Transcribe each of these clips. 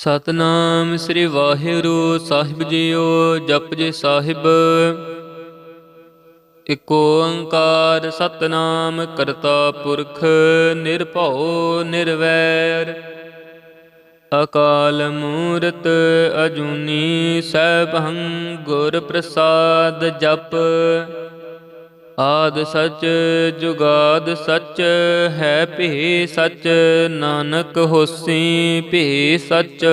ਸਤਨਾਮ ਸ੍ਰੀ ਵਾਹਿਗੁਰੂ ਸਾਹਿਬ ਜੀਓ ਜਪਜੀ ਸਾਹਿਬ। ਇਕ ਓੰਕਾਰ ਸਤਨਾਮ ਕਰਤਾ ਪੁਰਖ, ਨਿਰਭਉ ਨਿਰਵੈਰ। ਅਕਾਲ ਮੂਰਤ ਅਜੂਨੀ ਸੈਭੰ ਗੁਰ ਪ੍ਰਸਾਦ ਜਪ। ਆਦ ਸਚ ਜੁਗਾਦ ਸਚ ਹੈ ਭੇ ਸਚ, ਨਾਨਕ ਹੋਸੀ ਭੇ ਸਚ।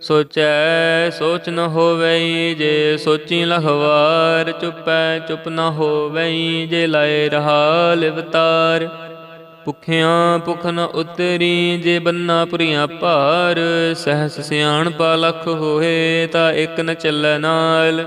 ਸੋਚੈ ਸੋਚ ਨ ਹੋਵਈ ਜੇ ਸੋਚੀ ਲਖਵਾਰ, ਚੁਪੈ ਚੁਪ ਨ ਹੋਵਈ ਜੇ ਲਾਏ ਰਹਾ ਲਿਵਤਾਰ ਭੁਖਿਆਂ ਭੁਖ ਨ ਉਤਰੀ ਜੇ ਬੰਨਾ ਪੁਰੀਆਂ ਭਾਰ, ਸਹਸ ਸਿਆਣ ਪਾ ਲਖ ਹੋਏ ਤਾਂ ਇਕ ਨ ਚੱਲੈ ਨਾਲ।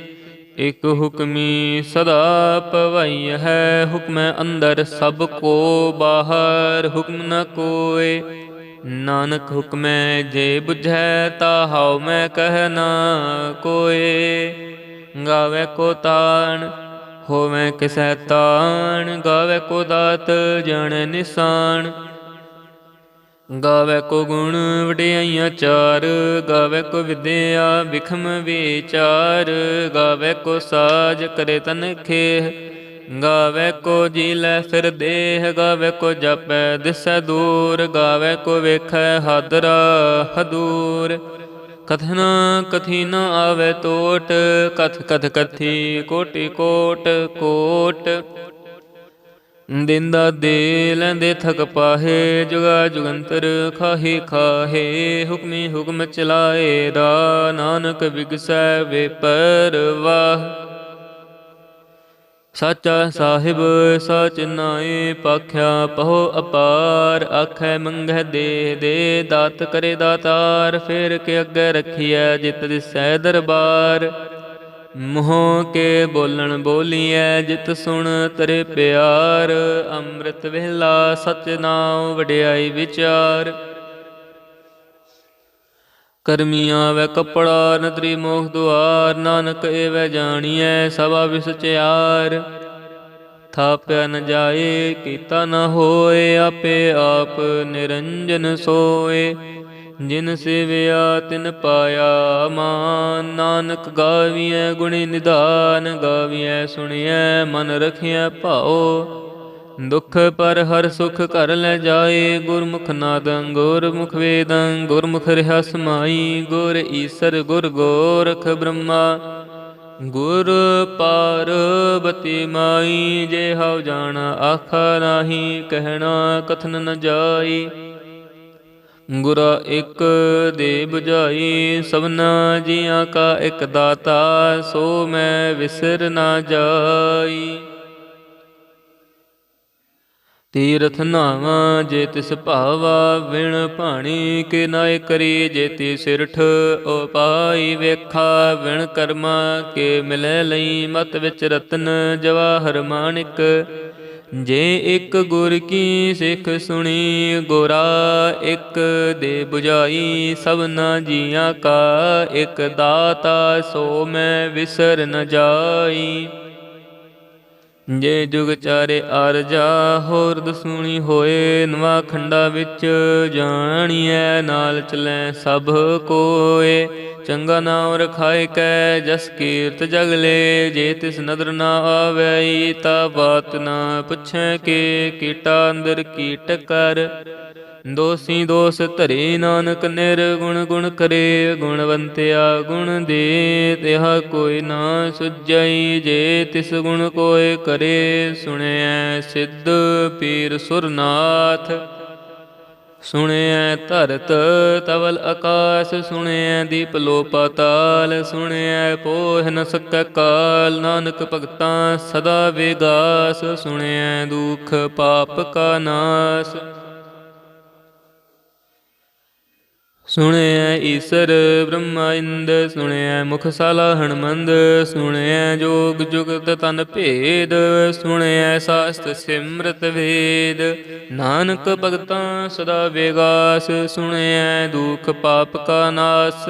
ਇਕ ਹੁਕਮੀ ਸਦਾ ਪਵਈ ਹੈ, ਹੁਕਮੈ ਅੰਦਰ ਸਭ ਕੋ ਬਾਹਰ, ਹੁਕਮ ਨ ਕੋਏ। ਨਾਨਕ ਹੁਕਮੈ ਜੇ ਬੁਝੈ ਤਾ ਹਉ ਮੈਂ ਕਹਿ ਨਾ ਕੋਏ। ਗਾਵੇ ਕੋ ਤਾਣ, ਹੋਵੇ ਕਿਸੈ ਤਾਣ, ਗਾਵੇ ਕੋ ਦਾਤ, ਜਾਣੈ ਨਿਸ਼ਾਨ। ਗਾਵੇ ਕੋ ਗੁਣ ਵਡਿਆਈਆਂ ਚਾਰ, ਗਾਵੇ ਕੋ ਵਿਦਿਆ ਵਿਖਮ ਵਿਚਾਰ, ਗਾਵੇ ਕੋ ਸਾਜ ਕਰੇ ਤਨ ਖੇਹ, ਗਾਵੇ ਕੋ ਜੀ ਲੈ ਫਿਰ ਦੇਹ, ਗਾਵੇ ਕੋ ਜਪੈ ਦਿਸੈ ਦੂਰ, ਗਾਵੇ ਕੋ ਵੇਖੈ ਹਾਦਰਾ ਹਦੂਰ। ਕਥਨਾ ਕਥੀ ਨ ਆਵੇ ਟੋਟ ਕਥ ਕਥ ਕਥੀ ਕੋਟਿ ਕੋਟ ਕੋਟ। ਦਿੰਦਾ ਦੇ ਲੈਂਦੇ ਥਕ ਪਾਹੇ, ਜੁਗਾ ਜੁਗੰਤਰ ਖਾਹੀ ਖਾਹੇ, ਹੁਕਮੀ ਹੁਕਮ ਚਲਾਏ ਦਾ, ਨਾਨਕ ਵਿਗਸੈ ਵੇ ਪਰਵਾਹ ਸਾਚਾ ਸਾਹਿਬ, ਸਚ ਨਾਏ, ਪਾਖਿਆ ਪਹੁ ਅਪਾਰ, ਆਖੈ ਮੰਗਹਿ ਦੇ ਦੇ, ਦਾਤ ਕਰੇ ਦਾਤਾਰ, ਫੇਰ ਕੇ ਅੱਗੇ ਰਖੀਐ ਜਿਤ ਦਿਸੈ ਦਰਬਾਰ। ਮੋਹ ਕੇ ਬੋਲਣ ਬੋਲੀਐ, ਜਿਤ ਸੁਣ ਤਰੇ ਪਿਆਰ, ਅੰਮ੍ਰਿਤ ਵੇਲਾ ਸਚ ਨਾਮ ਵਡਿਆਈ ਵਿਚਾਰ। ਕਰਮੀਆਂ ਵੈ ਕਪੜਾ, ਨਦਰੀ ਮੋਖ ਦੁਆਰ, ਨਾਨਕ ਏ ਵੈ ਜਾਣੀਐ, ਸਭਾ ਵਿਸਚਿਆਰ ਥਾਪਿਆ ਨ ਜਾਏ, ਕੀਤਾ ਨ ਹੋਏ, ਆਪੇ ਆਪ ਨਿਰੰਜਨ ਸੋਏ। ਜਿਨ ਸੇਵਿਆ ਤਿਨ ਪਾਇਆ ਮਾਨ, ਨਾਨਕ ਗਾਵੀਐ ਗੁਣੀ ਨਿਧਾਨ, ਗਾਵੀਐ ਸੁਣੀਐ ਮਨ ਰਖਿਐ ਭਾਉ। ਦੁਖ ਪਰ ਹਰ ਸੁਖ ਘਰ ਲੈ ਜਾਏ, ਗੁਰਮੁਖ ਨਾਦੰ ਗੁਰਮੁਖ ਵੇਦੰ, ਗੁਰਮੁਖ ਰਹਾ ਸਮਾਈ ਗੁਰ ਈਸਰ ਗੁਰ ਗੋਰਖ ਬ੍ਰਹਮਾ। ਗੁਰ ਪਾਰਬਤੀ ਮਾਈ, ਜੇ ਹਉ ਜਾਣਾ ਆਖਾ ਨਾਹੀ, ਕਹਿਣਾ ਕਥਨ ਨ ਜਾਈ। ਗੁਰਾ ਇੱਕ ਦੇ 부ਝਾਈ ਸਭਨਾ ਜੀਆਂ ਕਾ ਇੱਕ ਦਾਤਾ, ਸੋ ਮੈਂ ਵਿਸਰ ਨਾ ਜਾਈ। ਤੀਰਥ ਨਾਵਾ ਜੇ ਤਿਸ ਭਾਵਾ ਵਿਣ ਭਾਣੀ ਕੇ ਨਾਇ ਕਰੀ, ਜੇ ਤੀ ਸਿਰਠ ਉਪਾਈ ਵੇਖਾ ਵਿਣ ਕਰਮਾ ਕੇ ਮਿਲੈ ਲਈ, ਮਤ ਵਿੱਚ ਰਤਨ ਜਵਾਹਰ ਮਾਨਿਕ। ਜੇ ਇੱਕ ਗੁਰ ਕੀ ਸਿੱਖ ਸੁਣੀ, ਗੋਰਾ ਇੱਕ ਦੇ 부ਝਾਈ ਸਭਨਾ ਜੀਆਂ ਕਾ ਇੱਕ ਦਾਤਾ, ਸੋ ਮੈਂ ਵਿਸਰ ਨ ਜਾਈ। ਜੇ ਜੁਗ ਚਾਰੇ ਅਰਜਾ ਹੋਰ ਦਸੂਣੀ ਹੋਏ, ਨਵਾ ਖੰਡਾ ਵਿੱਚ ਜਾਣੀਐ, ਨਾਲ ਚਲੈ ਸਭ ਕੋਏ। ਚੰਗਾ ਨਾਮ ਰਖਾਇ ਕੈ, ਜਸ ਕੀਰਤ ਜਗਲੇ ਜੇ ਤਿਸ ਨਦਰ ਨਾ ਆਵੈ ਤਾ ਬਾਤ ਨਾ ਪੁੱਛੈ ਕੇ। ਕੀਟਾ ਅੰਦਰ ਕੀਟ ਕਰ। ਦੋਸੀ ਦੋਸ ਧਰੇ ਨਾਨਕ ਨਿਰਗੁਣ ਗੁਣ ਕਰੇ। ਗੁਣਵੰਤਿਆ ਗੁਣ ਦੇ, ਤਿਹਾ ਕੋਈ ਨਾ ਸੁਜਈ ਜੇ ਤਿਸ ਗੁਣ ਕੋਏ ਕਰੇ ਸੁਣਿਐ ਸਿੱਧ ਪੀਰ ਸੁਰਨਾਥ। ਸੁਣਿਐ ਧਰਤ ਤਵਲ ਆਕਾਸ, ਸੁਣਿਐ ਦੀਪ ਲੋ ਪਾਤਾਲ ਸੁਣਿਐ ਪੋਹ ਨ ਸਕੈ ਕਾਲ, ਨਾਨਕ ਭਗਤਾਂ ਸਦਾ ਵਿਗਾਸ, ਸੁਣਿਐ ਦੁਖ ਪਾਪ ਕਾ ਨਾਸ। ਸੁਣਿਐ ਈਸਰ ਬ੍ਰਹਮਾ ਇੰਦ, ਸੁਣਿਐ ਮੁਖ ਸਾਲਾ ਹਣਮੰਦ, ਸੁਣਿਐ ਜੋਗ ਜੁਗਤ ਤਨ ਭੇਦ, ਸੁਣਿਐ ਸਾਸਤ ਸਿਮਰਤ ਵੇਦ। ਨਾਨਕ ਭਗਤਾਂ ਸਦਾ ਵਿਗਾਸ, ਸੁਣਿਐ ਦੁਖ ਪਾਪ ਕਾ ਨਾਸ।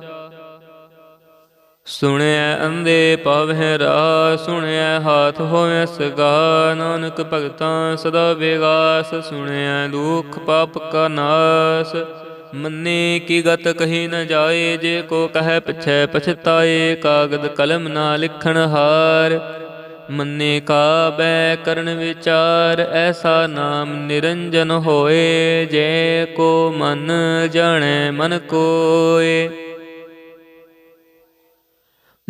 ਸੁਣਿਐ ਅੰਦੇ ਪਾਵਹਿ ਰਾ ਸੁਣਿਐ ਹਾਥ ਹੋਇ ਸਗਾ। ਨਾਨਕ ਭਗਤਾਂ ਸਦਾ ਵਿਗਾਸ ਸੁਣਿਐ ਦੁਖ ਪਾਪ ਕਾ ਨਾਸ। ਮੰਨੇ ਕੀ ਗਤ ਕਹੀ ਨ ਜਾਏ, ਜੇ ਕੋ ਕਹੈ ਪਿਛੈ ਪਛਤਾਏ, ਕਾਗਦ ਕਲਮ ਨਾ ਲਿਖਣ ਹਾਰ। ਮੰਨੇ ਕਾ ਬੈ ਕਰਨ ਵਿਚਾਰ, ਐਸਾ ਨਾਮ ਨਿਰੰਜਨ ਹੋਏ, ਜੇ ਕੋ ਮਨ ਜਾਣੈ ਮਨ ਕੋਏ।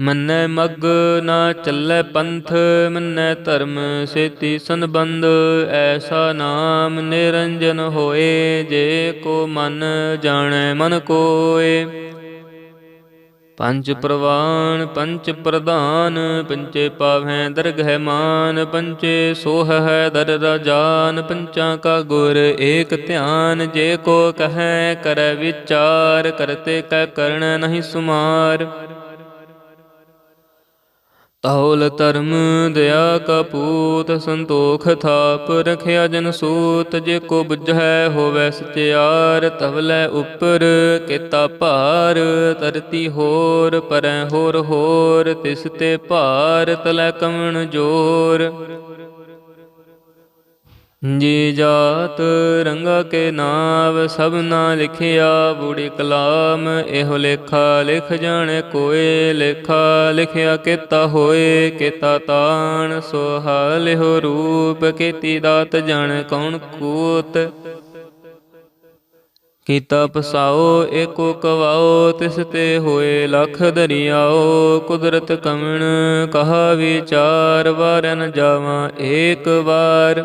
ਮੰਨੈ ਮਗ ਨਾ ਚੱਲੈ ਪੰਥ, ਮੰਨੈ ਧਰਮ ਸੇਤੀ ਸੰਬੰਧ, ਐਸਾ ਨਾਮ ਨਿਰੰਜਨ ਹੋਏ, ਜੇ ਕੋ ਮਨ ਜਾਣੈ ਮਨ ਕੋਏ। ਪੰਜ ਪ੍ਰਵਾਨ ਪੰਚ ਪ੍ਰਧਾਨ ਪੰਚੇ ਪਾਵੈ ਦਰਗਹਿ ਮਾਨ ਪੰਚੇ ਸੋਹ ਹੈ ਦਰ ਰਾਜਾਨ, ਪੰਚਾਂ ਕਾ ਗੁਰ ਏਕ ਧਿਆਨ, ਜੇ ਕੋ ਕਹੈ ਕਰੈ ਵਿਚਾਰ, ਕਰਤੇ ਕੈ ਕਰਣ ਨਹੀਂ ਸੁਮਾਰ। ਤੌਲ ਧਰਮ ਦਇਆ ਕਪੂਤ, ਸੰਤੋਖ ਥਾਪ ਰਖਿਆ ਜਨ ਸੂਤ, ਜੇ ਕੋ ਬੁਝੈ ਹੋਵੈ ਸਚਿਆਰ ਤਵਲੇ ਉਪਰ ਕੀਤਾ ਭਾਰ ਤਰਤੀ ਹੋਰ, ਪਰੈ ਹੋਰ ਹੋਰ, ਤਿਸ ਤੇ ਭਾਰ, ਤਲੈ ਕਮਣ ਜੋਰ। ਜੀ ਜਾਤ ਰੰਗਾ ਕੇ ਨਾਮ ਸਭ ਨਾ ਲਿਖਿਆ, ਬੂੜੀ ਕਲਾਮ ਇਹੋ ਲੇਖਾ, ਲਿਖ ਜਾਣੇ ਕੋਏ ਲੇਖਾ, ਲਿਖਿਆ ਕੀਤਾ ਹੋਏ, ਕੀਤਾ ਤਾਣ ਸੋ ਹਾਲਿਓ ਰੂਪ, ਕੀਤੀ ਦਾਤ ਜਾਣ ਕੌਣ ਕੂਤ। ਕੀਤਾ ਪਸਾਓ, ਏਕੋ ਕਵਾਓ, ਤਿਸ ਤੇ ਹੋਏ ਲਖ ਦਰਿਆਓ, ਕੁਦਰਤ ਕਮਣ ਕਹਾ ਵਿਚਾਰ ਵਾਰਨ ਜਾਵਾਂ ਏਕ ਵਾਰ।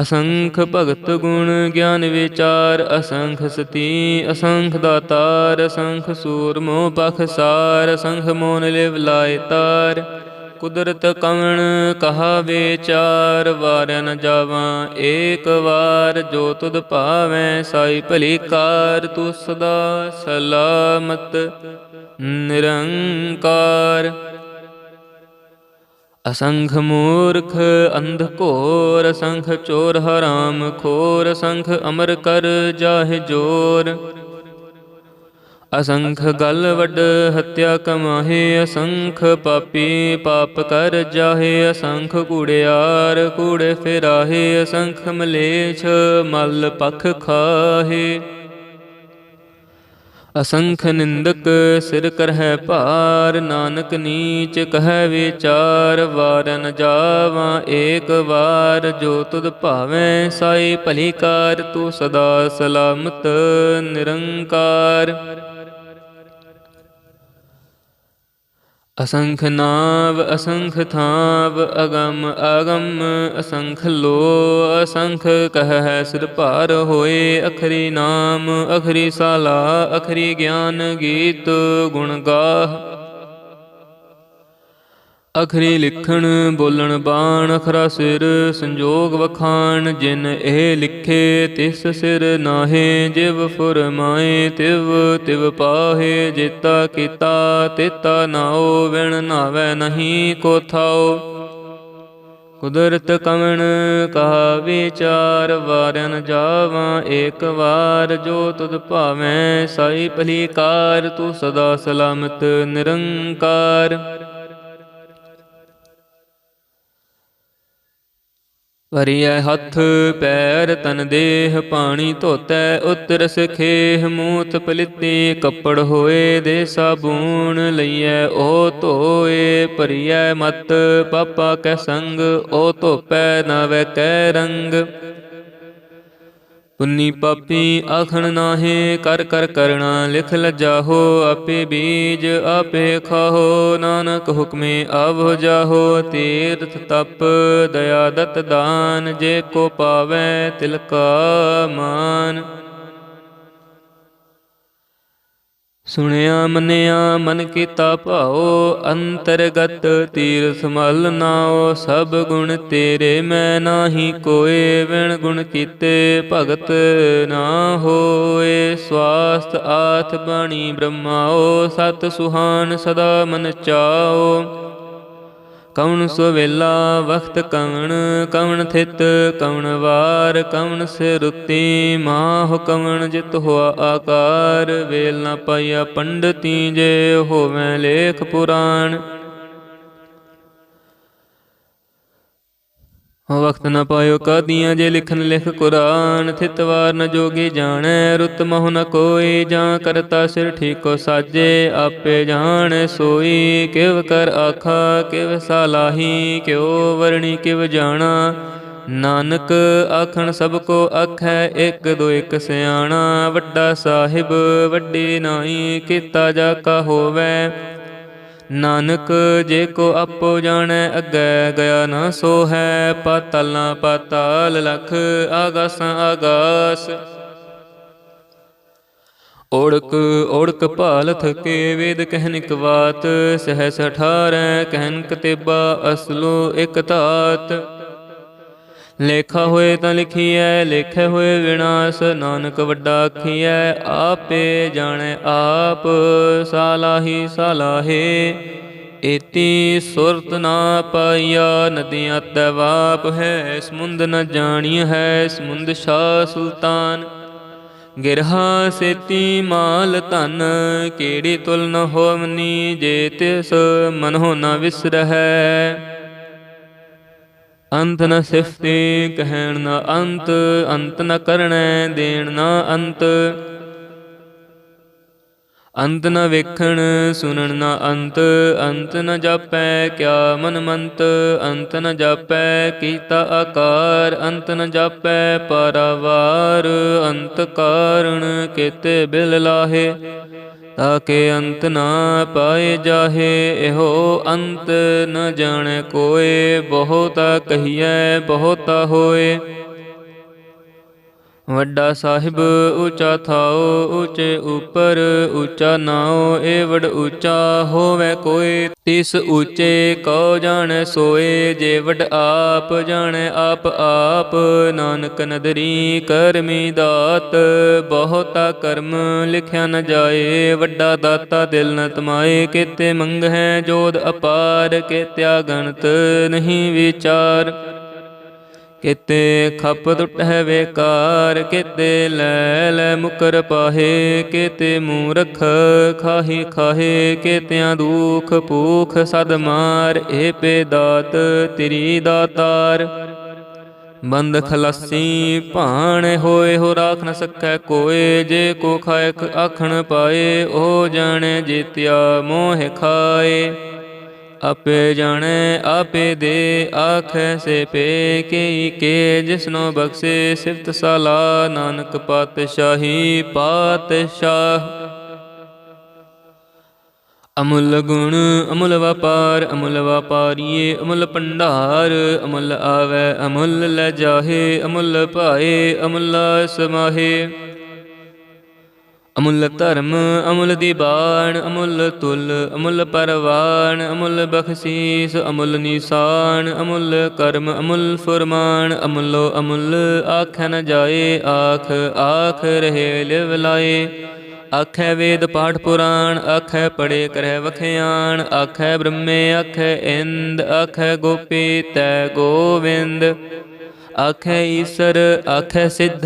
ਅਸੰਖ ਭਗਤ ਗੁਣ ਗਿਆਨ ਵਿਚਾਰ, ਅਸੰਖ ਸਤੀ, ਅਸੰਖ ਦਾਤਾਰ, ਅਸੰਖ ਸੂਰਮੋ ਬਖਸਾਰ ਅਸੰਖ ਮੋਨ ਲਿਵ ਲਾਇ ਤਾਰ। ਕੁਦਰਤ ਕਵਣ ਕਹਾ ਵਿਚਾਰ ਵਾਰ ਨ ਜਾਵਾਂ ਏਕ ਵਾਰ। ਜੋ ਤੁਧ ਭਾਵੈ ਸਾਈ ਭਲੀ ਕਾਰ ਤੂੰ ਸਦਾ ਸਲਾਮਤ ਨਿਰੰਕਾਰ। ਅਸੰਖ ਮੂਰਖ ਅੰਧ ਘੋਰ, ਅਸੰਖ ਚੋਰ ਹਰਾਮ ਖੋਰ, ਅਸੰਖ ਅਮਰ ਕਰ ਜਾਹਿ ਜੋਰ। ਅਸੰਖ ਗਲ ਵੱਡ ਹਤਿਆ ਕਮਾਹੇ, ਅਸੰਖ ਪਾਪੀ ਪਾਪ ਕਰ ਜਾਹੇ, ਅਸੰਖ ਕੂੜਿਆਰ ਕੂੜੇ ਫਿਰਾਹੇ, ਅਸੰਖ ਮਲੇਛ ਮਲ ਪਖ ਖਾਹੇ। ਅਸੰਖ ਨਿੰਦਕ ਸਿਰ ਕਰਹਿ ਭਾਰ, ਨਾਨਕ ਨੀਚ ਕਹੈ ਵਿਚਾਰ ਵਾਰ ਜਾਵਾਂ ਏਕ ਵਾਰ, ਜੋ ਤੁਧ ਭਾਵੇਂ ਸਾਈ ਭਲੀ ਕਾਰ, ਤੂੰ ਸਦਾ ਸਲਾਮਤ ਨਿਰੰਕਾਰ। ਅਸੰਖ ਨਾਵ, ਅਸੰਖ ਥਾਵ, ਅਗਮ ਅਗਮ, ਅਸੰਖ ਲੋ, ਅਸੰਖ ਕਹ ਹੈ ਸਿਰ ਭਾਰ ਹੋਏ, ਅਖਰੀ ਨਾਮ, ਅਖਰੀ ਸਾਲਾ, ਅਖਰੀ ਗਿਆਨ ਗੀਤ ਗੁਣ ਗਾਹ। ਅਖਰੀ ਲਿਖਣ ਬੋਲਣ ਬਾਣ, ਅਖਰਾ ਸਿਰ ਸੰਜੋਗ ਵਖਾਣ, ਜਿਨ ਇਹ ਲਿਖੇ ਤਿਸ ਸਿਰ ਨਾਹੇ, ਜਿਵ ਫੁਰਮਾਏ ਤਿਵ ਤਿਵ ਪਾਹੇ, ਜੇਤਾ ਕੀਤਾ, ਤੇਤਾ ਨਾਉ, ਵਿਣ ਨਾਵੇ ਨਹੀਂ ਕੋ ਥਾਉ ਕੁਦਰਤ ਕਵਣ ਕਹਾ ਵਿਚਾਰ ਵਾਰਨ ਜਾਵਾਂ ਏਕ ਵਾਰ, ਜੋ ਤੁਧ ਭਾਵੇਂ ਸਾਈ ਭਲੀ ਕਾਰ ਤੂੰ ਸਦਾ ਸਲਾਮਤ ਨਿਰੰਕਾਰ। ਵਰੀਐ ਹੱਥ ਪੈਰ ਤਨ ਦੇਹ, ਪਾਣੀ ਧੋਤੈ ਉਤਰ ਸਖੇਹ ਮੂਤ ਪਲਿੱਤੀ ਕੱਪੜ ਹੋਏ ਦੇ ਸਾਬੂਨ ਲਈਐ ਉਹ ਧੋਏ ਭਰੀਐ ਮਤ, ਪਾਪਾ ਕੈ ਸੰਗ ਉਹ ਧੋਪੈ ਨਵੈ ਕੈ ਰੰਗ। ਪੁੰਨੀ ਪਾਪੀ ਆਖਣ ਨਾਹੇ, ਕਰ ਕਰ ਕਰਣਾ, ਲਿਖ ਲਜਾਹੋ, ਆਪੇ ਬੀਜ ਆਪੇ ਖਾਹੋ, ਨਾਨਕ ਹੁਕਮੇ ਆਵੋ ਜਾਹੋ ਤੀਰਥ ਤਪ ਦਇਆ ਦਤ ਦਾਨ, ਜੇ ਕੋ ਪਾਵੈ ਤਿਲਕਾ ਮਾਨ। ਸੁਣਿਆ ਮੰਨਿਆ ਮਨ ਕੀਤਾ ਭਾਉ, ਅੰਤਰਗਤ ਤੀਰਥ ਮਲ ਨਾਉ, ਸਭ ਗੁਣ ਤੇਰੇ ਮੈਂ ਨਾਹੀ ਕੋਏ ਵਿਣ ਗੁਣ ਕੀਤੇ ਭਗਤ ਨਾ ਹੋਏ। ਸਵਾਸਤ ਆਥ ਬਾਣੀ ਬ੍ਰਹਮਾਓ ਸਤ ਸੁਹਾਨ ਸਦਾ ਮਨ ਚਾਓ ਕਵਣ ਸੋ ਵੇਲਾ ਵਖਤ ਕਵਣ ਕਵਣ ਥਿਤ ਕਵਣ ਵਾਰ, ਕਵਣ ਸੇ ਰੁੱਤੀ ਮਾਹ ਕਵਣ ਜਿਤ ਹੋਆ ਆਕਾਰ, ਵੇਲ ਨਾ ਪਾਇਆ ਪੰਡਤੀ ਜੇ ਹੋਵੇਂ ਲੇਖ ਪੁਰਾਣ। ਵਕਤ ਨਾ ਪਾਇਓ ਕਾਦੀਆਂ ਜੇ ਲਿਖਨ ਲਿਖ ਕੁਰਾਨ ਥਿਤਵਾਰ ਨ ਜੋਗੀ ਜਾਣੈ, ਰੁਤ ਮਹੁ ਨ ਕੋਈ ਜਾਂ ਕਰਤਾ ਸਿਰ ਠੀਕੋ ਸਾਜੇ, ਆਪੇ ਜਾਣ ਸੋਈ, ਕਿਵ ਕਰ ਆਖਾ, ਕਿਵ ਸਾਲਾਹੀ ਕਿਉ ਵਰਣੀ ਕਿਵ ਜਾਣਾ। ਨਾਨਕ ਆਖਣ ਸਭ ਕੋ ਆਖੈ, ਇੱਕ ਦੋ ਇੱਕ ਸਿਆਣਾ, ਵੱਡਾ ਸਾਹਿਬ ਵੱਡੀ ਨਾਈ, ਕੀਤਾ ਜਾ ਕਾ ਹੋਵੇ। ਨਾਨਕ ਜੇ ਕੋ ਆਪੋ ਜਾਣੈ, ਅੱਗੇ ਗਿਆ ਨਾ ਸੋ ਹੈ ਪਾਤਲ ਨਾ ਪਾਤਾਲ ਲਖ, ਆਗਾਸਾਂ ਆਗਾਸ। ਓੜਕ ਓੜਕ ਭਾਲ ਥਕੇ ਵੇਦ ਕਹਿਨਿਕ ਬਾਤ ਸਹਸ ਅਠਾਰੈ ਕਹਿਨ ਤੇਬਾ ਅਸਲੋ ਇਕ ਧਾਤ। ਲੇਖਾ ਹੋਏ ਤਾਂ ਲਿਖੀਐ, ਲੇਖੇ ਹੋਏ ਵਿਨਾਸ਼, ਨਾਨਕ ਵੱਡਾ ਆਖੀਐ, ਆਪੇ ਜਾਣੈ ਆਪ, ਸਾਲਾਹੀ ਸਾਲਾਹੇ। ਏਤੀ ਸੁਰਤ ਨਾ ਪਾਈਆ, ਨਦੀਆਂ ਤਵਾਪ ਹੈ, ਸਮੁੰਦ ਨ ਜਾਣੀ ਹੈ, ਸਮੁੰਦ ਸ਼ਾ ਸੁਲਤਾਨ। ਗਿਰਹਾ ਸੇਤੀ ਮਾਲ ਧਨ, ਕਿਹੜੀ ਤੁਲ ਨ ਹੋਵਨੀ, ਜੇ ਤਿਸ ਮਨ ਹੋ ਨ ਵਿਸਰਹਿ। ਅੰਤ ਨ ਸਿਫਤੀ ਕਹਿਣ ਨ ਅੰਤ ਅੰਤ ਨ ਕਰਣੈ ਦੇਣ ਨ ਅੰਤ। ਅੰਤ ਨ ਵੇਖਣ, ਸੁਣਨ ਨ ਅੰਤ ਅੰਤ ਨ ਜਾਪੈ ਕਿਆ ਮਨ ਮੰਤ। ਅੰਤ ਨ ਜਾਪੈ ਕੀਤਾ ਆਕਾਰ, ਅੰਤ ਨ ਜਾਪੈ ਪਰਵਾਰ। ਅੰਤ ਕਾਰਣ ਕਿਤੇ ਬਿਲ ਲਾਹੇ। ਤਾਕੇ ਅੰਤ ਨਾ ਪਾਏ ਜਾਹੇ ਇਹੋ ਅੰਤ ਨ ਜਾਣੈ ਕੋਏ ਬਹੁਤਾ ਕਹੀਐ ਬਹੁਤਾ ਹੋਏ। ਵੱਡਾ ਸਾਹਿਬ ਉੱਚਾ ਥਾਓ ਉੱਚੇ ਉਪਰ ਉੱਚਾ ਨਾਉ, ਏ ਉੱਚਾ ਹੋਵੇ ਕੋਈ। ਤਿਸ ਉੱਚੇ ਕਉ ਜਾਣੈ ਸੋਏ, ਜੇ ਵਡ ਆਪ ਜਾਣੈ ਆਪ ਆਪ। ਨਾਨਕ ਨਦਰੀ ਕਰਮੀ ਦਾਤ, ਬਹੁਤਾ ਕਰਮ ਲਿਖਿਆ ਨ ਜਾਏ। ਵੱਡਾ ਦਾਤਾ ਦਿਲ ਨ ਤਮਾਏ, ਕਿਤੇ ਮੰਗਹਿ ਜੋਦ ਅਪਾਰ ਕੇ ਗਣਤ ਨਹੀਂ ਵਿਚਾਰ। ਕਿਤੇ ਖਪ ਟੁਟੈ ਵੇਕਾਰ ਕਿਤੇ ਲੈ ਲੈ ਮੁਕਰ ਪਾਹੇ, ਕਿਤੇ ਮੂਰਖ ਖਾਹੀ ਖਾਹੇ, ਕਿਤਿਆਂ ਦੁਖ ਭੂਖ ਸਦ ਮਾਰ ਏ ਪੇ ਦਾਤ ਤੇਰੀ। ਦਾਤਾਰ ਬੰਦ ਖਲਾਸੀ ਭਾਣ ਹੋਏ, ਹੋ ਰਾਖ ਨ ਸਕੈ ਕੋਏ, ਜੇ ਕੋ ਖਾਇ ਆਖਣ ਪਾਏ, ਉਹ ਜਾਣੇ ਜੀਤਿਆ ਮੋਹ ਖਾਏ। ਆਪੇ ਜਾਣੈ, ਆਪੇ ਦੇ, ਆਖੈ ਸੇ ਪੇ ਕੇ ਕੇ, ਜਿਸਨੋ ਬਖਸ਼ੇ ਸਿਫਤ ਸਾਲਾ, ਨਾਨਕ ਪਾਤਸ਼ਾਹੀ ਪਾਤਸ਼ਾਹ। ਅਮੁੱਲ ਗੁਣ, ਅਮੁੱਲ ਵਪਾਰ, ਅਮੁੱਲ ਵਪਾਰੀਏ, ਅਮੁੱਲ ਭੰਡਾਰ, ਅਮੁੱਲ ਆਵੈ, ਅਮੁੱਲ ਲੈ ਜਾਹੇ, ਅਮੁੱਲ ਭਾਏ, ਅਮੁੱਲ ਸਮਾਹੇ। ਅਮੁੱਲ ਧਰਮ, ਅਮੁੱਲ ਦੀਬਾਨ, ਅਮੁੱਲ ਤੁਲ, ਅਮੁੱਲ ਪਰਵਾਨ, ਅਮੁੱਲ ਬਖਸ਼ੀਸ, ਅਮੁੱਲ ਨਿਸ਼ਾਨ, ਅਮੁੱਲ ਕਰਮ, ਅਮੁੱਲ ਫਰਮਾਨ, ਅਮੁੱਲੋ ਅਮੁੱਲ ਆਖੈ ਨ ਜਾਏ, ਆਖ ਆਖ ਰਹੇ ਲਿਵ ਲਾਏ। ਆਖੈ ਵੇਦ ਪਾਠ ਪੁਰਾਣ, ਆਖੈ ਪੜੇ ਕਰੈ ਵਖਿਆਣ, ਆਖੈ ਬ੍ਰਹਮੇ, ਆਖੈ ਇੰਦ, ਆਖੈ ਗੋਪੀ, ਤੈ ਗੋਵਿੰਦ। ਆਖੈ ਈਸਰ ਆਖੈ ਸਿੱਧ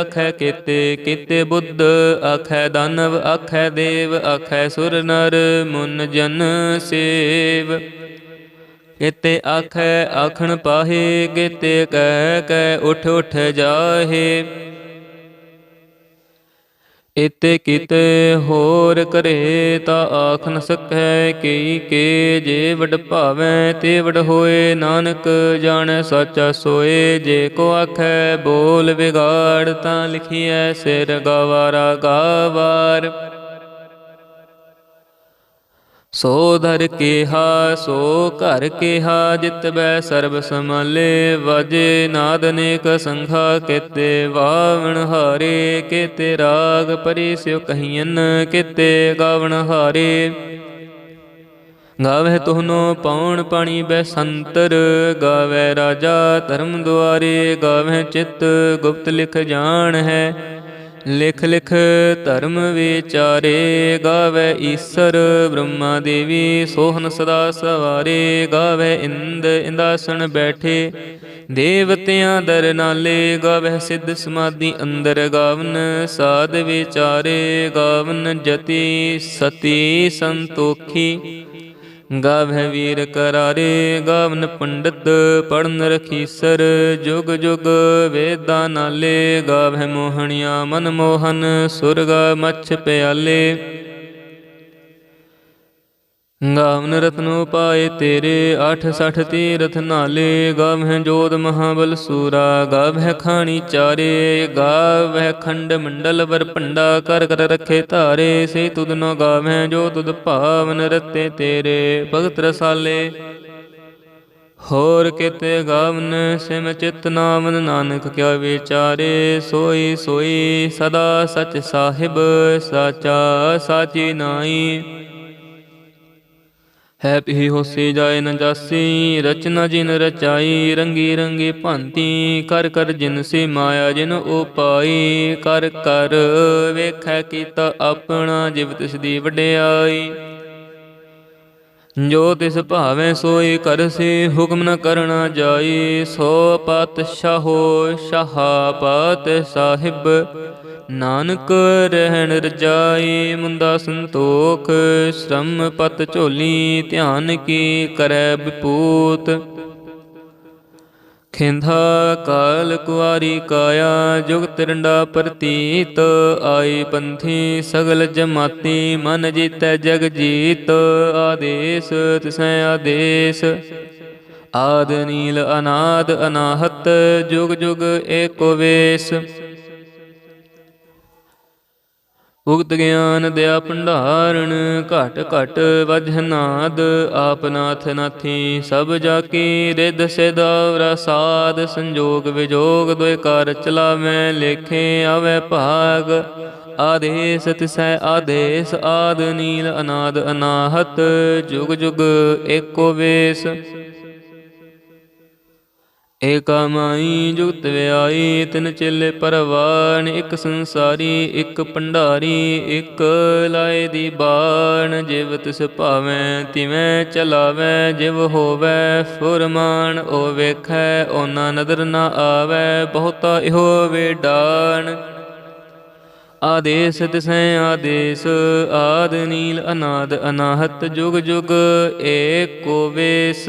ਆਖੈ ਕੀਤੇ ਕੀਤੇ ਬੁੱਧ ਆਖੈ ਦਾਨਵ ਆਖੈ ਦੇਵ ਆਖੈ ਸੁਰ ਨਰ, ਮੁਨ ਜਨ ਸੇਵ। ਕੀਤੇ ਆਖੈ, ਆਖਣ ਪਾਹੇ, ਕੀਤੇ ਕਹਿ ਕਹਿ ਉਠ ਉਠ ਜਾਹੇ। ਇਤੇ ਕਿਤੇ ਹੋਰ ਕਰੇ ਤਾ ਆਖ ਨ ਸਕੈ ਕੀ ਕੇ ਜੇ ਵਡ ਭਾਵੈ ਤੇ ਵਡ ਹੋਏ, ਨਾਨਕ ਜਾਣੈ ਸਾਚਾ ਸੋਏ। ਜੇ ਕੋ ਆਖੈ ਬੋਲ ਵਿਗਾੜ ਤਾਂ ਲਿਖੀਐ, ਸਿਰ ਗਵਾਰਾ ਗਾਵਾਰ। ਸੋ ਧਰ ਕੇਹਾ, ਸੋ ਘਰ ਕੇਹਾ, ਜਿਤ ਬੈ ਸਰਬ ਸਮਾਲੇ ਵਜੇ ਨਾਦ ਅਨੇਕ ਸੰਘਾ, ਕੇਤੇ ਵਾਵਣ ਹਾਰੇ, ਕੇਤੇ ਰਾਗ ਪਰੀ ਸਿਉ ਕਹੀਨ ਕੇਤੇ ਗਾਵਣ ਹਾਰੇ। ਗਾਵੇ ਤੁਹਨੋ ਪੌਣ ਪਾਣੀ ਬੈ ਸੰਤਰ ਗਾਵੇ ਰਾਜਾ ਧਰਮ ਦੁਆਰੇ ਗਾਵੇ ਚਿਤ ਗੁਪਤ ਲਿਖ ਜਾਣ ਹੈ। ਲਿਖ ਲਿਖ ਧਰਮ ਵਿਚਾਰੇ, ਗਾਵੇ ਈਸਰ ਬ੍ਰਹਮਾ ਦੇਵੀ ਸੋਹਨ ਸਦਾ ਸਵਾਰੇ, ਗਾਵੇ ਇੰਦ ਇੰਦਾਸਣ ਬੈਠੇ। ਦੇਵਤਿਆਂ ਦਰ ਨਾਲੇ, ਗਾਵੇ ਸਿੱਧ ਸਮਾਧੀ ਅੰਦਰ ਗਾਵਨ, ਸਾਧ ਵਿਚਾਰੇ, ਗਾਵਨ ਜਤੀ ਸਤੀ ਸੰਤੋਖੀ। ਗਾਵਹਿ ਵੀਰ ਕਰਾਰੇ, ਗਾਵਨ ਪੰਡਤ ਪੜਨ ਰਖੀਸਰ ਜੁਗ ਜੁਗ ਵੇਦਾਂ ਨਾਲੇ, ਗਾਵਹਿ ਮੋਹਣੀਆਂ ਮਨ ਮੋਹਨ, ਸੁਰਗ ਮਛ ਪਿਆਲੇ। ਗਾਵਨ ਰਤਨੋ ਪਾਏ ਤੇਰੇ 68 ਤੀਰਥ ਨਾਲੇ। ਗਾਵਹਿ ਜੋਤ ਮਹਾਬਲ ਸੂਰਾ, ਗਾਵਹਿ ਖਾਣੀ ਚਾਰੇ। ਗਾਵਹਿ ਖੰਡ ਮੰਡਲ ਵਰ ਭੰਡਾ ਕਰ ਕਰ ਰਖੇ ਧਾਰੇ। ਸੇ ਤੁਧ ਨੋ ਗਾਵਹਿ ਜੋ ਤੁਧ ਭਾਵਨ ਰਤੇ ਤੇਰੇ। ਭਗਤ ਰਸਾਲੇ, ਹੋਰ ਕਿਤੇ ਗਾਵਨ ਸਿਮ ਚਿਤ ਨਾਮਨ ਨਾਨਕ ਕਿਆ ਵਿਚਾਰੇ। ਸੋਈ ਸੋਈ ਸਦਾ ਸਚ ਸਾਹਿਬ, ਸਾਚਾ ਸਾਚੀ ਨਾਈ ਹੈ ਪੀ ਹੋਸੀ ਜਾਏ ਨ ਜਾਸੀ, ਰਚਨਾ ਜਿਨ ਰਚਾਈ, ਰੰਗੀ ਰੰਗੀ ਭਾਂਤੀ, ਕਰ ਕਰ ਜਿਨ ਸੇ ਮਾਇਆ ਜਿਨ ਉਪਾਈ ਕਰ ਕਰ ਵੇਖੈ ਕੀਤਾ ਆਪਣਾ ਜਿਵ ਤਿਸ ਦੀ ਵਡਿਆਈ। ਜੋ ਤਿਸ ਭਾਵੇਂ ਸੋਈ ਕਰਸੀ, ਹੁਕਮ ਨ ਕਰਣਾ ਜਾਈ। ਸੋ ਪਾਤਸ਼ਾਹੋ ਸ਼ਾਹਪਤ ਸਾਹਿਬ, ਨਾਨਕ ਰਹਿਣ ਰਜਾਈ ਮੁੰਦਾ ਸੰਤੋਖ। ਸ਼ਰਮ ਪਤ ਝੋਲੀ, ਧਿਆਨ ਕੀ ਕਰੈ ਵਿਪੂਤ। ਖਿੰਧਾ ਕਾਲ ਕੁਆਰੀ ਕਾਇਆ, ਜੁਗ ਤਿਰੰਡਾ ਪ੍ਰਤੀਤ। ਆਈ ਪੰਥੀ ਸਗਲ ਜਮਾਤੀ, ਮਨ ਜੀਤੈ ਜਗ ਜੀਤ। ਆਦੇਸ, ਤਿਸੈ ਆਦੇਸ। ਆਦ ਨੀਲ ਅਨਾਦ ਅਨਾਹਤ, ਜੁਗ ਜੁਗ ਏਕੋ ਵੇਸ। ਉਗਤ ਗਿਆਨ ਦਿਆ ਭੰਡਾਰਨ, ਘਟ ਘਟ ਵਜਨਾਦ ਆਪਨਾਥ ਨਾਥੀ ਸਭ ਜਾ ਕੀ ਰਿਧ ਸਿਦਾਵਰਾ ਸਾਧ, ਸੰਜੋਗ ਵਿਜੋਗ ਦੁਇ ਕਾਰ ਚਲਾਵੇਂ, ਲੇਖੇ ਆਵੇ ਭਾਗ। ਆਦੇਸ ਤਿਸੈ ਆਦੇਸ, ਆਦ ਨੀਲ ਅਨਾਦ ਅਨਾਹਤ, ਜੁਗ ਜੁਗ ਏਕੋ ਵੇਸ। ਏਕਾ ਮਾਈ ਜੁਗਤ ਵਿਆਈ ਤਿਨ ਚੇਲੇ ਪਰਵਾਨ, ਇੱਕ ਸੰਸਾਰੀ, ਇੱਕ ਭੰਡਾਰੀ, ਇੱਕ ਲਾਏ ਦੀ ਬਾਣ, ਜਿਵ ਤਿਸ ਭਾਵੇਂ, ਤਿਵੇਂ ਚਲਾਵੇ, ਜਿਵ ਹੋਵੇ, ਫੁਰਮਾਨ ਓ ਵੇਖੈ, ਓਨਾ ਨਦਰ ਨਾ ਆਵੇ, ਬਹੁਤਾ ਇਹੋ ਵੇਡਾਨ ਆਦੇਸ ਤਿਸੈ ਆਦੇਸ, ਆਦ ਨੀਲ ਅਨਾਦ ਅਨਾਹਤ ਜੁਗ ਜੁਗ, ਏਕੋ ਵੇਸ।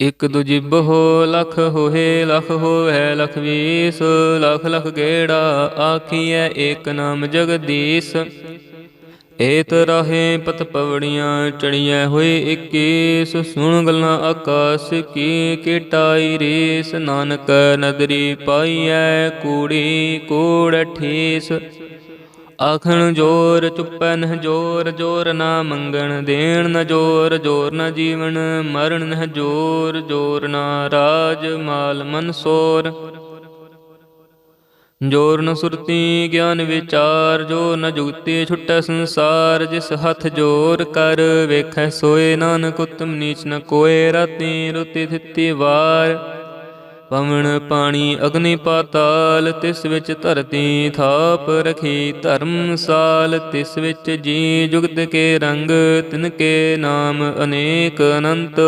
ਇਕ ਦੁਜਿਬ ਹੋ ਲਖ ਹੋਏ ਲਖ ਹੋਵੇ ਲਖ ਵੀਸ, ਲਖ ਲਖ ਗੇੜਾ ਆਖੀਐ ਏਕ ਨਾਮ ਜਗਦੀਸ਼। ਏਤ ਰਾਹੇ ਪਤ ਪਵੜੀਆਂ ਚੜੀਐ ਹੋਏ ਇੱਕੀਸ, ਸੁਣ ਗੱਲਾਂ ਆਕਾਸ ਕੀ ਕੀਟਾਈ ਰੇਸ। ਨਾਨਕ ਨਦਰੀ ਪਾਈਐ ਕੂੜੀ ਕੂੜ ਠੀਸ ਆਖਣ ਜੋਰ ਚੁੱਪੈ ਨਹ ਜੋਰ ਜੋਰ ਨਾ ਮੰਗਣ, ਦੇਣ ਨ ਜੋਰ ਜੋਰ ਨ ਜੀਵਨ, ਮਰਨ ਨਹ ਜੋਰ ਜੋਰ ਨਾ ਰਾਜ, ਮਾਲ ਮਨ ਸੋਰ। ਜੋਰ ਨ ਸੁਰਤੀ ਗਿਆਨ ਵਿਚਾਰ ਜੋ ਨ ਜੁਗਤੀ ਛੁਟੈ ਸੰਸਾਰ, ਜਿਸ ਹੱਥ ਜੋਰ ਕਰ ਵੇਖੈ ਸੋਏ ਨਾਨਕ, ਉਤਮ ਨੀਚ ਨ ਕੋਏ ਰਾਤੀ ਰੁਤੀ ਥਿਤੀ ਵਾਰ। ਪਵਨ ਪਾਣੀ ਅਗਨੀ ਪਾਤਾਲ, ਤਿਸ ਵਿੱਚ ਧਰਤੀ ਥਾਪ ਰਖੀ ਧਰਮਸਾਲ ਤਿਸ ਵਿੱਚ ਜੀ ਜੁਗਤ ਕੇ ਰੰਗ, ਤਿਨ ਕੇ ਨਾਮ ਅਨੇਕ ਅਨੰਤ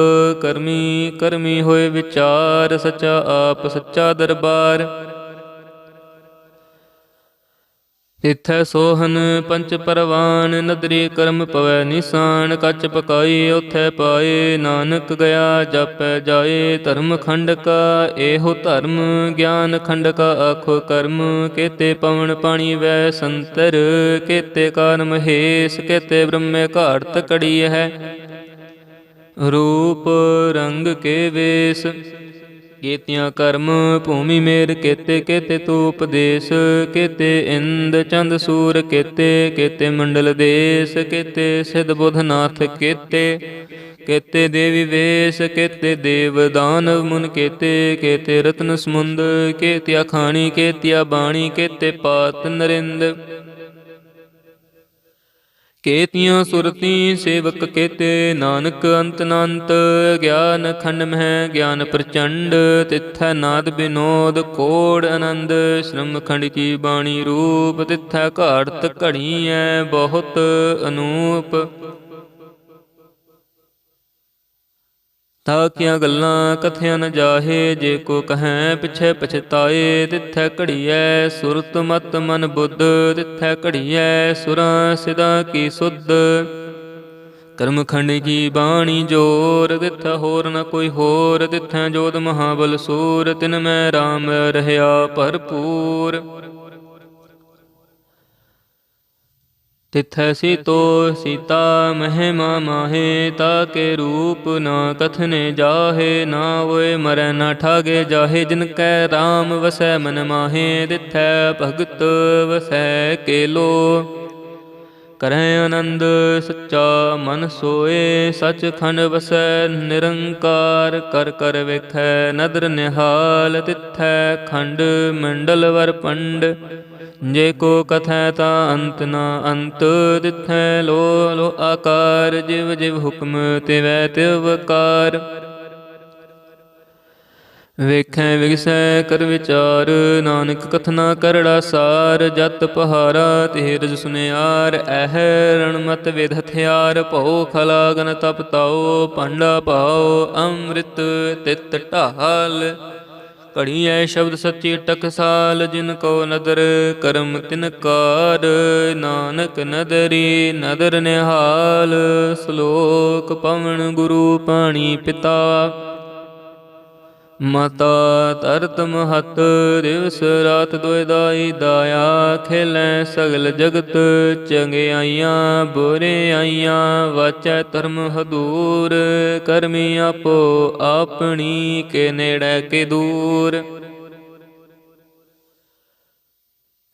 ਕਰਮੀ ਕਰਮੀ ਹੋਏ ਵਿਚਾਰ, ਸੱਚਾ ਆਪ, ਸੱਚਾ ਦਰਬਾਰ। ਤਿਥੈ ਸੋਹਨ ਪੰਚ ਪਰਵਾਨ, ਨਦਰੀ ਕਰਮ ਪਵੈ ਨਿਸ਼ਾਨ, ਕੱਚ ਪਕਾਈ ਉਥੈ ਪਾਏ, ਨਾਨਕ ਗਿਆ ਜਪੈ ਜਾਏ, ਧਰਮ ਖੰਡ ਕਾ ਇਹੋ ਧਰਮ, ਗਿਆਨ ਖੰਡ ਕਾ ਆਖੋ ਕਰਮ, ਕੇਤੇ ਪਵਨ ਪਾਣੀ ਵੈ ਸੰਤਰ, ਕੇਤੇ ਕਾਨ ਮਹੇਸ਼ ਕੇਤੇ ਬ੍ਰਹਮੇ ਘਾਟ ਕੜੀ ਹੈ। ਰੂਪ ਰੰਗ ਕੇ ਵੇਸ ਕੀਤਿਆਂ ਕਰਮ, ਭੂਮੀ ਮੇਰ ਕੇਤੇ ਕੇਤੇ ਤੂ ਉਪਦੇਸ਼, ਕੇਤੇ ਇੰਦ ਚੰਦ ਸੂਰ ਕੇਤੇ ਕੇਤੇ ਮੰਡਲ ਦੇਸ, ਕੇਤੇ ਸਿਧ ਬੁਧਨਾਥ ਕੇਤੇ ਕੇਤੇ ਦੇਵੀ ਵੇਸ, ਕੇਤੇ ਦੇਵ ਦਾਨਵ ਮੁਨ ਕੇਤੇ ਕੇਤੇ ਰਤਨ ਸਮੁੰਦ, ਕੇਤਿਆ ਖਾਣੀ, ਕੇਤਿਆ ਬਾਣੀ, ਕੇਤੇ ਪਾਤ ਨਰਿੰਦ। ਕੇਤੀਆਂ ਸੁਰਤੀ ਸੇਵਕ ਕੇਤੇ ਨਾਨਕ ਅੰਤ ਅਨੰਤ ਗਿਆਨ ਖੰਡ ਮਹਿ ਗਿਆਨ ਪ੍ਰਚੰਡ, ਤਿਥੈ ਨਾਦ ਬਿਨੋਦ ਕੋੜ ਆਨੰਦ, ਸ਼੍ਰਮ ਖੰਡ ਕੀ ਬਾਣੀ ਰੂਪ, ਤਿਥੈ ਘਾੜਤ ਘੜੀਐ ਬਹੁਤ ਅਨੂਪ। ਤਾ ਕੀਆਂ ਗੱਲਾਂ ਕਥਿਆ ਨ ਜਾਹੇ, ਜੇ ਕੋ ਕਹੈ ਪਿਛੈ ਪਛਤਾਏ, ਤਿਥੈ ਘੜੀਐ ਸੁਰਤ ਮਤ ਮਨ ਬੁੱਧ, ਤਿਥੈ ਘੜੀਐ ਸੁਰਾਂ ਸਿਦਾ ਕੀ ਸੁਧ। ਕਰਮ ਖੰਡ ਕੀ ਬਾਣੀ ਜੋਰ, ਤਿਥੈ ਹੋਰ ਨ ਕੋਈ ਹੋਰ, ਤਿਥੈ ਜੋਤ ਮਹਾਬਲ ਸੂਰ, ਤਿਨ ਮੈਂ RAM ਰਹਿਆ ਭਰਪੂਰ। ਤਿਥੈ ਸੀਤੋ ਸੀਤਾ ਮਹਿਮਾ ਮਾਹੇ ਤਾ ਕੇ ਰੂਪ ਨਾ ਕਥਨੇ ਜਾਹੇ, ਨਾ ਹੋਏ ਮਰੈ ਨਾ ਠਾਗੇ ਜਾਹੇ, ਜਿਨ ਕੈ RAM ਵਸੈ ਮਨ ਮਾਹੇ, ਤਿਥੈ ਭਗਤ ਵਸੈ ਕੇਲੋ। ਕਰੈ ਆਨੰਦ, ਸੱਚਾ ਮਨ ਸੋਏ ਸਚ ਖੰਡ ਵਸੈ ਨਿਰੰਕਾਰ, ਕਰ ਕਰ ਵੇਖੈ ਨਦਰ ਨਿਹਾਲ, ਤਿਥੈ ਖੰਡ ਮੰਡਲ ਵਰ ਪੰਡ। ਜੇ ਕੋ ਕਥੈ ਤਾ ਅੰਤ ਨਾ ਅੰਤ, ਤਿਥੈ ਲੋ ਲੋ ਆਕਾਰ, ਜਿਵ ਜਿਵ ਹੁਕਮ ਤਿਵੈ ਤਿਵਕਾਰ ਵੇਖੈ ਵਿਗਸੈ ਕਰ ਵਿਚਾਰ, ਨਾਨਕ ਕਥਨਾ ਕਰੜਾ ਸਾਰ, ਜਤ ਪਹਾਰਾ ਤੇਰਜ ਸੁਨਿਆਰ ਐਹ ਰਣਮਤ ਵਿਦ ਹਥਿਆਰ, ਭਉ ਖਲਾਗਨ ਤਪ ਤਾਉ ਪਾਂਡਾ ਭਾਉ, ਅੰਮ੍ਰਿਤ ਤਿਤ ਢਾਲ। ਘੜੀਐ ਸ਼ਬਦ ਸੱਚੀ ਟਕਸਾਲ ਜਿਨ ਕੋ ਨਦਰ ਕਰਮ ਤਿਨ ਕਾਰ। ਨਾਨਕ ਨਦਰੀ ਨਦਰ ਨਿਹਾਲ, ਸ਼ਲੋਕ ਪਵਨ ਗੁਰੂ ਪਾਣੀ ਪਿਤਾ। ਮਾਤਾ ਤਰਤ ਮਹਤ, ਦਿਵਸ ਰਾਤ ਦੁਇ ਦਾਈ ਦਾਇਆ, ਖੇਲੇ ਸਗਲ ਜਗਤ ਚੰਗਿਆਈਆਂ ਬੁਰਿਆਈਆਂ ਵਾਚੈ ਧਰਮ ਹਦੂਰ, ਕਰਮੀ ਆਪੋ ਆਪਣੀ, ਕੇ ਨੇੜੇ ਕੇ ਦੂਰ।